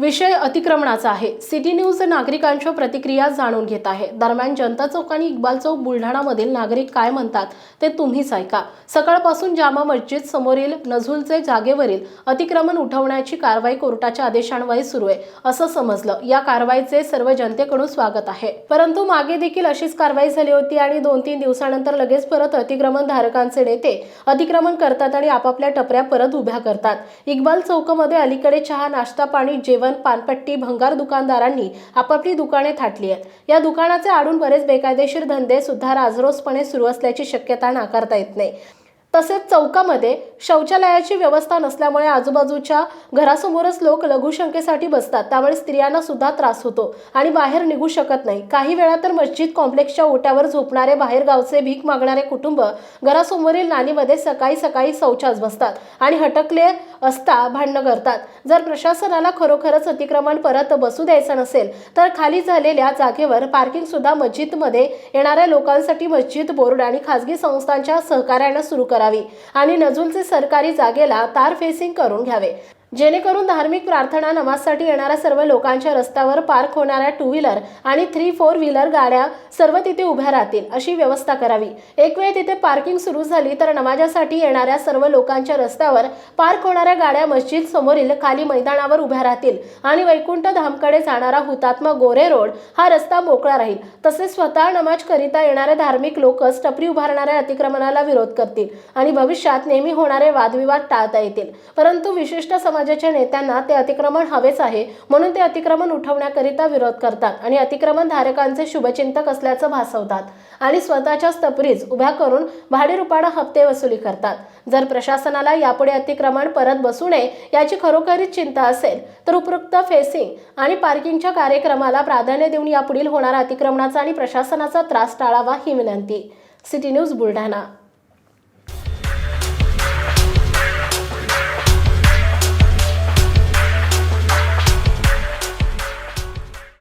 विषय अतिक्रमणाचा आहे. City news नागरिकांच्या प्रतिक्रिया जाणून घेत आहे. दरम्यान जनता चौक आणि इक्बाल चौक बुलढाणामधील नागरिक काय म्हणतात ते तुम्हीच ऐका. सकाळपासून जामा मस्जिद समोरील नझुलचे जागेवरील अतिक्रमण उठवण्याची कारवाई कोर्टाच्या आदेशान्वये सुरू आहे असं समजलं. या कारवाईचे सर्व जनतेकडून स्वागत आहे. परंतु मागे देखील अशीच कारवाई झाली होती आणि दोन तीन दिवसानंतर लगेच परत अतिक्रमण धारकांचे नेते अतिक्रमण करतात आणि आपापल्या टपऱ्या परत उभ्या करतात. इक्बाल चौकामध्ये अलीकडे चहा नाश्ता पाणी जेवण पानपट्टी भंगार दुकानदारांनी आपापली दुकाने थाटली आहेत. या दुकानाचे आडून बरेच बेकायदेशीर धंदे सुद्धा राजरोसपणे सुरू असल्याची शक्यता नाकारता येत नाही. तसेच चौकामध्ये शौचालयाची व्यवस्था नसल्यामुळे आजूबाजूच्या घरासमोरच लोक लघुशंकेसाठी बसतात. त्यामुळे स्त्रियांना सुद्धा त्रास होतो आणि बाहेर निघू शकत नाही. काही वेळा तर मस्जिद कॉम्प्लेक्सच्या ओट्यावर झोपणारे बाहेरगावचे भीक मागणारे कुटुंब घरासमोरील नालीमध्ये सकाळी सकाळी शौचास बसतात आणि हटकले असता भांडणं करतात. जर प्रशासनाला खरोखरच अतिक्रमण परत बसू द्यायचं नसेल तर खाली झालेल्या जागेवर पार्किंग सुद्धा मस्जिदमध्ये येणाऱ्या लोकांसाठी मस्जिद बोर्ड आणि खासगी संस्थांच्या सहकार्यानं सुरू करावी आणि नजुलचे सरकारी जागेला तार फेसिंग करून घ्यावे. जेणेकरून धार्मिक प्रार्थना नमाजसाठी येणाऱ्या सर्व लोकांच्या रस्त्यावर पार्क होणाऱ्या टू व्हीलर आणि थ्री फोर व्हीलर गाड्या सर्व तिथे उभ्या राहतील अशी व्यवस्था करावी. एक वेळ तिथे पार्किंग सुरू झाली तर नमाजासाठी येणाऱ्या सर्व लोकांच्या रस्त्यावर पार्क होणाऱ्या गाड्या मस्जिद समोरील खाली मैदानावर उभ्या राहतील आणि वैकुंठ धामकडे जाणारा हुतात्मा गोरे रोड हा रस्ता मोकळा राहील. तसेच स्वतः नमाज करिता येणारे धार्मिक लोकच टपरी उभारणाऱ्या अतिक्रमणाला विरोध करतील आणि भविष्यात नेहमी होणारे वादविवाद टाळता येतील. परंतु विशिष्ट समाजाच्या नेत्यांना ते अतिक्रमण हवेच आहे. म्हणून ते अतिक्रमण उठवण्याकरिता विरोध करतात आणि अतिक्रमण धारकांचे शुभचिंतक असल्याचं भासवतात. आणि स्वतःच्याच तपरीज उभ्या करून भाडेरुपाडा हप्ते वसुली करतात. जर प्रशासनाला यापुढे अतिक्रमण परत बसू नये याची खरोखरीच चिंता असेल तर उपयुक्त फेसिंग आणि पार्किंगच्या कार्यक्रमाला प्राधान्य देऊन यापुढील होणारा अतिक्रमणाचा आणि प्रशासनाचा त्रास टाळावा ही विनंती. City news Buldhana.